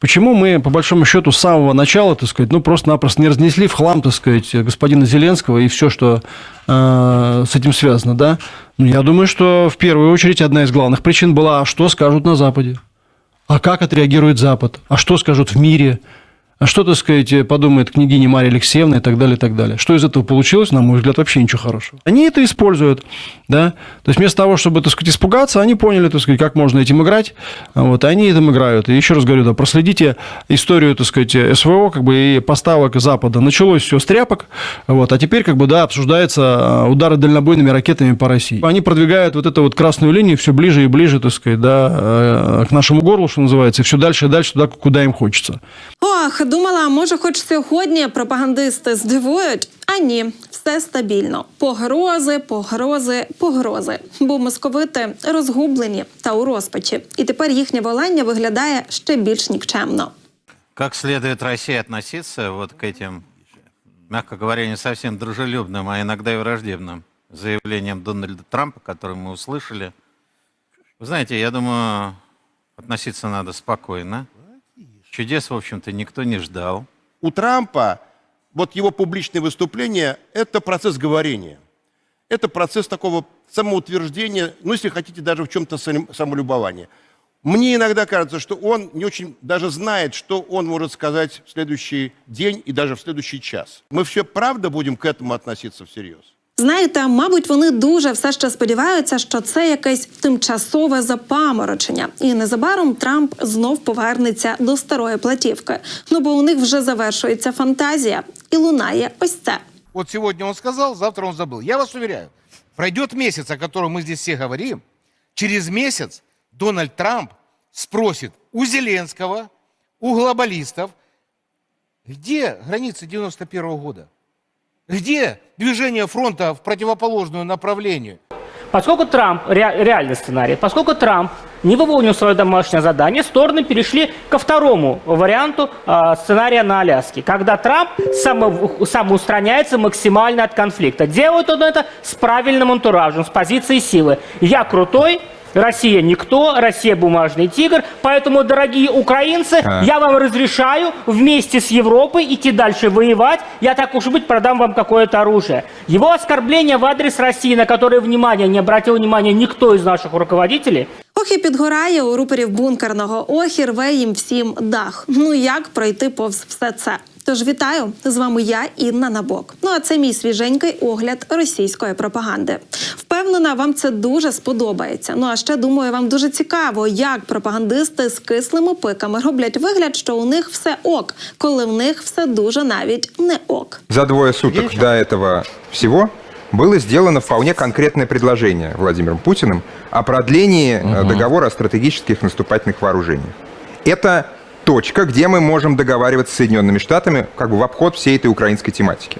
Почему мы, по большому счету, с самого начала, так сказать, ну, просто-напросто не разнесли в хлам, так сказать, господина Зеленского и все, что э, с этим связано, да? Ну, я думаю, что в первую очередь одна из главных причин была, а что скажут на Западе? А как отреагирует Запад? А что скажут в мире? А что, так сказать, подумает княгиня Мария Алексеевна и так далее, и так далее. Что из этого получилось, на мой взгляд, вообще ничего хорошего. Они это используют, да. То есть вместо того, чтобы, так сказать, испугаться, они поняли, так сказать, как можно этим играть, вот, и они этим играют. И еще раз говорю, да, проследите историю, так сказать, СВО, как бы, и поставок Запада. Началось все с тряпок, вот, а теперь, как бы, да, обсуждается а, удары дальнобойными ракетами по России. Они продвигают вот эту вот красную линию все ближе и ближе, так сказать, да, э, к нашему горлу, что называется, и все дальше и дальше туда, куда им хочется. Ох, думала, може, хоч сьогодні пропагандисти здивують. А ні, все стабільно. Погрози, погрози, погрози. Бо московити розгублені та у розпачі. І тепер їхнє волання виглядає ще більш нікчемно. Как следует России относиться вот к этим, мягко говоря, не совсем дружелюбным, а иногда и враждебным заявлениям Дональда Трампа, которые мы услышали? Вы знаете, я думаю, относиться надо спокойно. Чудес, в общем-то, никто не ждал. у Трампа вот его публичные выступления – это процесс говорения. Это процесс такого самоутверждения, ну, если хотите, даже в чем-то сам- самолюбования. Мне иногда кажется, что он не очень даже знает, что он может сказать в следующий день и даже в следующий час. Мы все правда будем к этому относиться всерьез? Знаєте, мабуть, вони дуже все ще сподіваються, що це якесь тимчасове запаморочення, і незабаром Трамп знов повернеться до старої платівки. Ну бо у них вже завершується фантазія, і лунає ось це. Вот сегодня он сказал, завтра он забыл. Я вас уверяю, пройдет месяц, о котором мы здесь все говорим, через месяц Дональд Трамп спросит у Зеленского, у глобалистов, где границы 91 года? Где движение фронта в противоположную направлению? Поскольку Трамп, ре- реальный сценарий, поскольку Трамп не выполнил свое домашнее задание, стороны перешли ко второму варианту а, сценария на Аляске, когда Трамп само- самоустраняется максимально от конфликта. Делает он это с правильным антуражем, с позиции силы. Я крутой, Россия никто, Россия бумажный тигр, поэтому, дорогие украинцы, я вам разрешаю вместе с Европой идти дальше воевать, я так уж и быть продам вам какое-то оружие. Его оскорбление в адрес России, на которое внимание не обратил внимания никто из наших руководителей, Ох і підгорає у рупорів бункерного. Ох і рве їм всім дах. Ну як пройти повз все це? Тож вітаю з вами я, Інна Набок. Ну а це мій свіженький огляд російської пропаганди. Впевнена, вам це дуже сподобається. Ну а ще думаю, вам дуже цікаво, як пропагандисти з кислими пиками роблять вигляд, що у них все ок, коли в них все дуже навіть не ок. За двое суток до этого всего было сделано вполне конкретное предложение Владимиром Путиным о продлении э, договора о стратегических наступательных вооружениях. Это точка, где мы можем договариваться с Соединенными Штатами как бы в обход всей этой украинской тематики.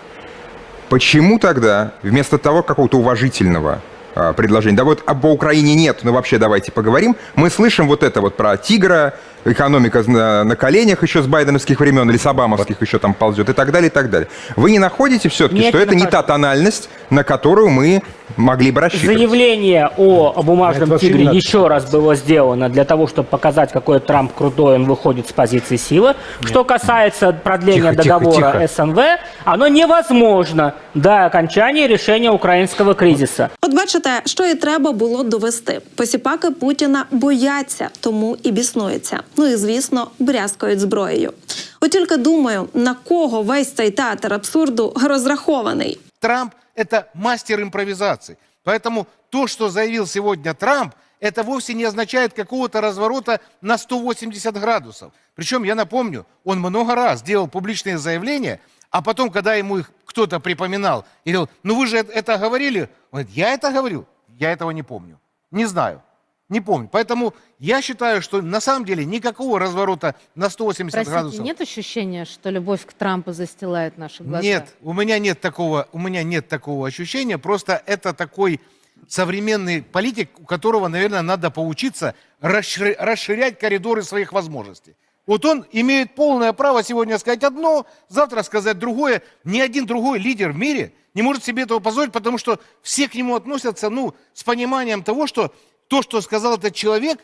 Почему тогда вместо того какого-то уважительного а, предложения, да вот об Украине нет, но вообще давайте поговорим, мы слышим вот это вот про тигра, экономика на, на коленях еще с байденовских времен или с обамовских еще там ползет и так далее, и так далее. Вы не находите все-таки, Нет, что не это не нахожу. та тональность, на которую мы могли бы рассчитывать? Заявление о, о бумажном Это вообще тигре не надо. еще раз было сделано для того, чтобы показать, какой Трамп крутой, он выходит с позиции силы. Что касается продления Тихо, тихо, договора тихо. СНВ, оно невозможно до окончания решения украинского кризиса. От бачите, що і треба було довести. Посіпаки Путіна бояться, тому і біснуються. Ну і звісно, брязкають зброєю. От тільки думаю, на кого весь цей театр абсурду розрахований. Трамп – это мастер импровизации. Поэтому то, что заявил сегодня Трамп, это вовсе не означает какого-то разворота на 180 градусов. Причем, я напомню, он много раз делал публичные заявления, а потом, когда ему их кто-то припоминал, и говорил, ну вы же это говорили, он говорит, я это говорил, я этого не помню, не знаю. Не помню. Поэтому я считаю, что на самом деле никакого разворота на 180 Простите, градусов. нет ощущения, что любовь к Трампу застилает наши глаза? Нет, у меня нет такого, у меня нет такого ощущения. Просто это такой современный политик, у которого, наверное, надо поучиться расширя- расширять коридоры своих возможностей. Вот он имеет полное право сегодня сказать одно, завтра сказать другое. Ни один другой лидер в мире не может себе этого позволить, потому что все к нему относятся, ну, с пониманием того, что то, что сказал этот человек,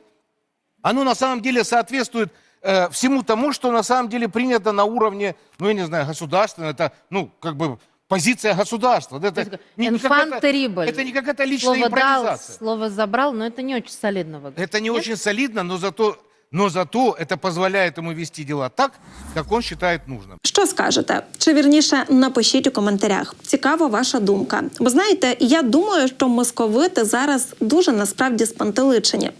оно на самом деле соответствует э, всему тому, что на самом деле принято на уровне, ну, я не знаю, государственного, это, ну, как бы позиция государства. Да, Это не, это не какая-то личная Слово дал, импровизация. слово забрал, но это не очень солидно выглядит. Это не Нет? очень солидно, но зато, но зато это позволяет ему вести дела так, как он считает нужным. Що скажете? Чи вірніше напишіть у коментарях. Цікава ваша думка. Бо знаєте, я думаю, що московити зараз дуже насправді спантеличені.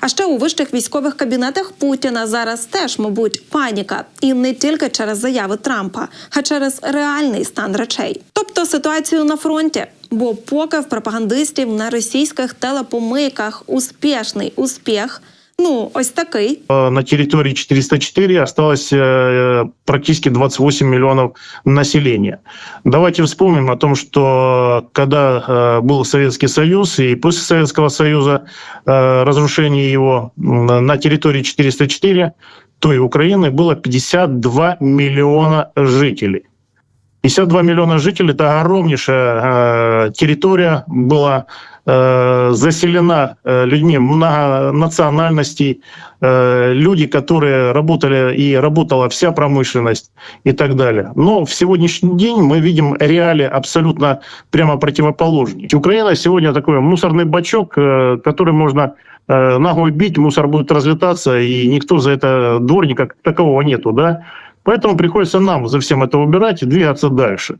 А ще у вищих військових кабінетах Путіна зараз теж, мабуть, паніка, і не тільки через заяви Трампа, а через реальний стан речей. Тобто ситуацію на фронті. Бо поки в пропагандистів на російських телепомийках успішний успіх, ну ось такий, на территории 404 осталось практически 28 миллионов населения. Давайте вспомним о том, что когда был Советский Союз и после Советского Союза разрушение его на территории 404, той Украины было 52 миллиона жителей. 52 миллиона жителей – это огромнейшая э, территория была э, заселена э, людьми многонациональностей, э, люди, которые работали и работала вся промышленность и так далее. Но в сегодняшний день мы видим реалии абсолютно прямо противоположные. Украина сегодня такой мусорный бачок, э, который можно э, ногой бить, мусор будет разлетаться, и никто за это дворника как такового нету, да? Поэтому приходится нам за всем это убирать и двигаться дальше.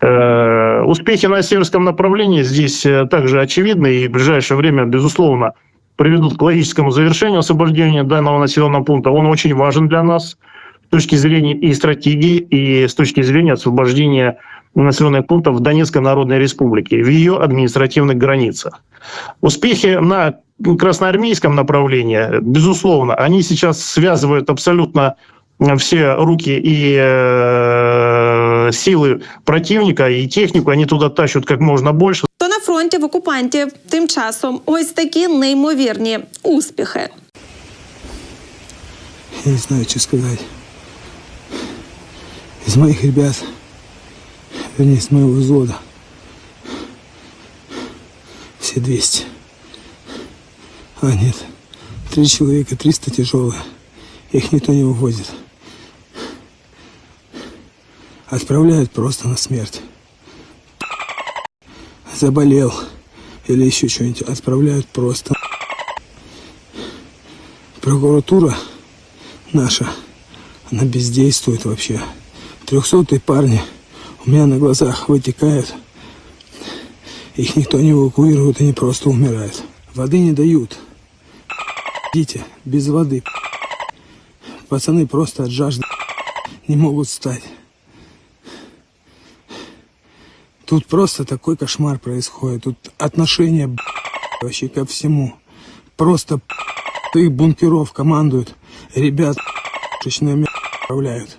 Э, Успехи на северском направлении здесь э, также очевидны и в ближайшее время, безусловно, приведут к логическому завершению освобождения данного населенного пункта. Он очень важен для нас с точки зрения и стратегии, и с точки зрения освобождения населенных пунктов в Донецкой Народной Республике, в ее административных границах. Успехи на красноармейском направлении, безусловно, они сейчас связывают абсолютно все руки и э, силы противника и технику, они туда тащат как можно больше. То на фронті в окупантів тим часом ось такі неймовірні успіхи. Я не знаю, что сказать. Из моих ребят, вернее, с моего взвода, все 200. А, нет, три человека, 300 тяжелые. Их никто не вывозит. Отправляют просто на смерть. Заболел или еще что-нибудь. Отправляют просто. Прокуратура наша, она бездействует вообще. Трехсотые парни у меня на глазах вытекают. Их никто не эвакуирует, они просто умирают. Воды не дают. Идите, без воды. Пацаны просто от жажды не могут встать. Тут просто такой кошмар происходит. Тут отношение вообще ко всему. Просто их бункеров командуют. Ребят шечное управляют.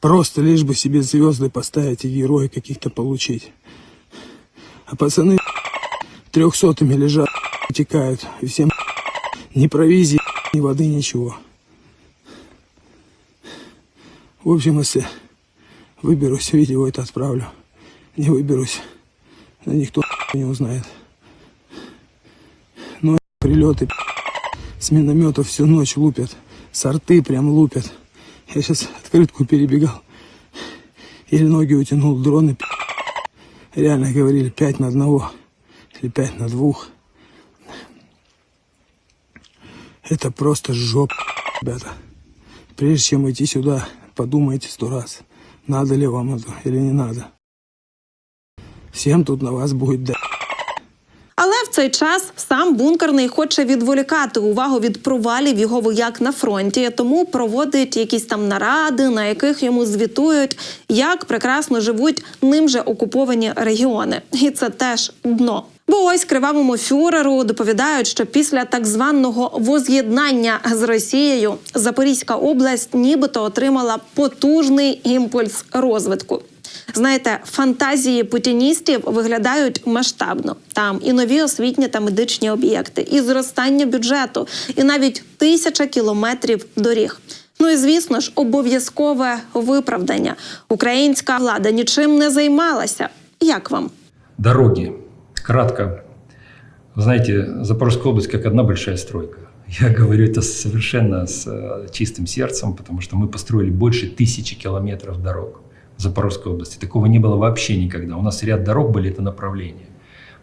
Просто лишь бы себе звезды поставить и герои каких-то получить. А пацаны трехсотыми лежат, утекают. Всем ни провизии, ни воды, ничего. В общем, если выберусь, видео это отправлю. Не выберусь, никто не узнает. Но прилеты с минометов всю ночь лупят. Сорты прям лупят. Я сейчас открытку перебегал. Или ноги утянул, дроны реально говорили 5 на одного или 5 на двух. Это просто жоп, ребята. Прежде чем идти сюда, подумайте сто раз, надо ли вам это или не надо. Всем тут на вас будет да. Але в цей час сам бункерний хоче відволікати увагу від провалів його вояк на фронті, тому проводить якісь там наради, на яких йому звітують, як прекрасно живуть ним же окуповані регіони. І це теж дно. Бо ось кривавому фюреру доповідають, що після так званого воз'єднання з Росією Запорізька область нібито отримала потужний імпульс розвитку Знаєте, фантазії путіністів виглядають масштабно. Там і нові освітні та медичні об'єкти, і зростання бюджету, і навіть тисяча кілометрів доріг. Ну і звісно ж, обов'язкове виправдання. Українська влада нічим не займалася. Як вам? Дороги. Кратко. Знаете, Запорожская область как одна большая стройка. Я говорю это совершенно с э, чистым сердцем, потому что мы построили больше тысячи километров дорог в Запорожской области. Такого не было вообще никогда. У нас ряд дорог были это направление.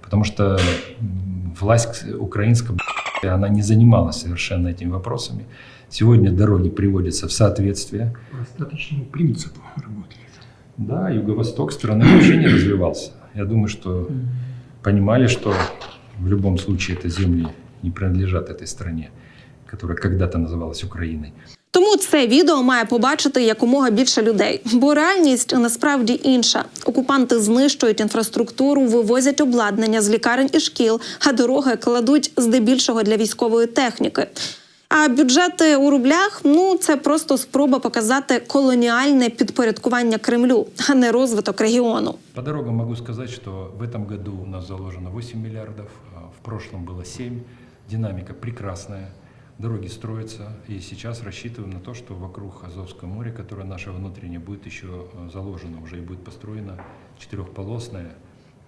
Потому что власть украинская, она не занималась совершенно этими вопросами. Сегодня дороги приводятся в соответствие. Остаточному принципу работает. Да, юго-восток страны вообще не развивался. Я думаю, что понимали, что в любом случае это земли не принадлежат этой стране, которая когда-то называлась Украиной. Тому це відео має побачити якомога більше людей, бо реальність насправді інша. Окупанти знищують інфраструктуру, вивозять обладнання з лікарень і шкіл, а дороги кладуть здебільшого для військової техніки. А бюджети у рублях ну це просто спроба показати колоніальне підпорядкування Кремлю, а не розвиток регіону. По дорогам могу сказать, что в этом году у нас заложено 8 миллиардов, а в прошлом было 7. Динамика прекрасная, Дороги строятся, и сейчас рассчитываем на то, что вокруг Азовского моря, которое наше внутреннее, будет еще э, заложено уже и будет построена четырехполосная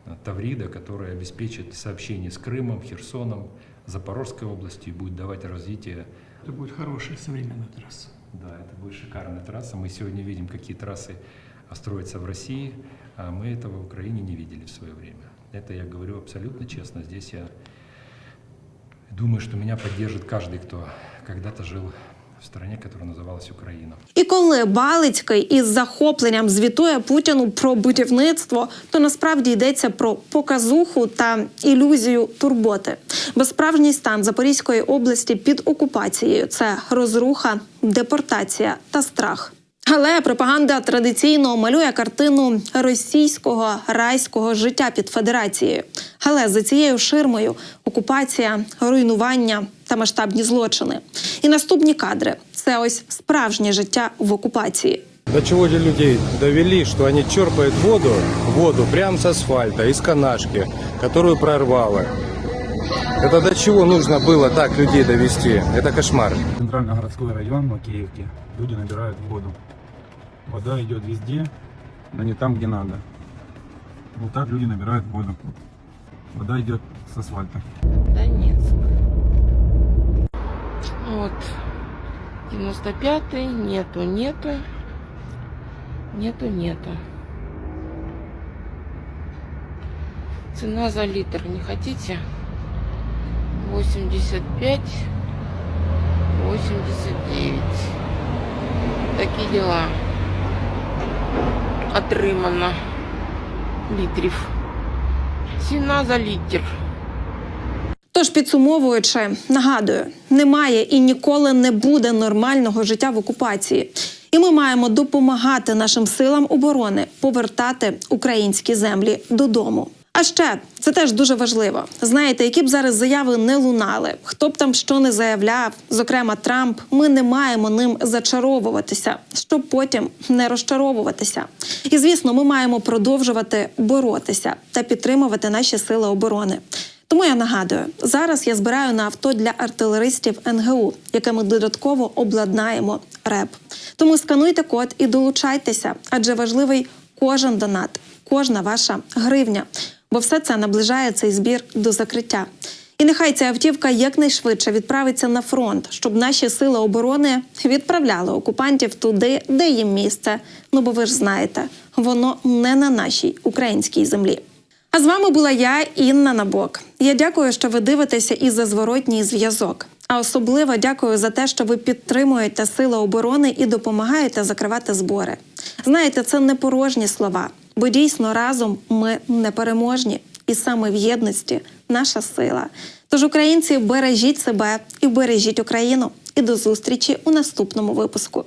э, Таврида, которая обеспечит сообщение с Крымом, Херсоном, Запорожской областью и будет давать развитие Это будет хорошая современная трасса. Да, это будет шикарная трасса. Мы сегодня видим, какие трассы а, строятся в России, а мы этого в Украине не видели в свое время. Это я говорю абсолютно честно. Здесь я думаю, что меня поддержит каждый, кто когда-то жил в стране, которая называлась Украина. І коли Балицький із захопленням звітує Путіну про будівництво, то насправді йдеться про показуху та ілюзію турботи. Бо справжній стан Запорізької області під окупацією це розруха, депортація та страх. Але пропаганда традиційно малює картину російського райського життя під федерацією. Але за цією ширмою окупація, руйнування та масштабні злочини. І наступні кадри це ось справжнє життя в окупації. До чего же людей довели, что они черпают воду, воду прямо с асфальта, из канашки, которую прорвало. Это до чего нужно было так людей довести? Это кошмар. Центрально-городской район Макеевки. Люди набирают воду. Вода идет везде, но не там, где надо. Вот так люди набирают воду. Вода идет с асфальта. Донецк. Вот. 95-й. Нету, нету. Нету, нету. Цена за литр не хотите? 85. 89. Такие дела. Отримано літрів. Ціна за літр. Тож підсумовуючи, нагадую, немає і ніколи не буде нормального життя в окупації. І ми маємо допомагати нашим силам оборони повертати українські землі додому. А ще це теж дуже важливо. Знаєте, які б зараз заяви не лунали, хто б там що не заявляв, зокрема Трамп, ми не маємо ним зачаровуватися, щоб потім не розчаровуватися. І звісно, ми маємо продовжувати боротися та підтримувати наші сили оборони. Тому я нагадую, зараз я збираю на авто для артилеристів НГУ, яке ми додатково обладнаємо РЕП. Тому скануйте код і долучайтеся, адже важливий кожен донат, кожна ваша гривня, бо все це наближає цей збір до закриття. І нехай ця автівка якнайшвидше відправиться на фронт, щоб наші сили оборони відправляли окупантів туди, де їм місце. Ну бо ви ж знаєте, воно не на нашій українській землі. А з вами була я, Інна Набок. Я дякую, що ви дивитеся і за зворотній зв'язок. А особливо дякую за те, що ви підтримуєте сили оборони і допомагаєте закривати збори. Знаєте, це не порожні слова, бо дійсно разом ми непереможні, і саме в єдності наша сила. Тож, українці, бережіть себе і бережіть Україну. І до зустрічі у наступному випуску.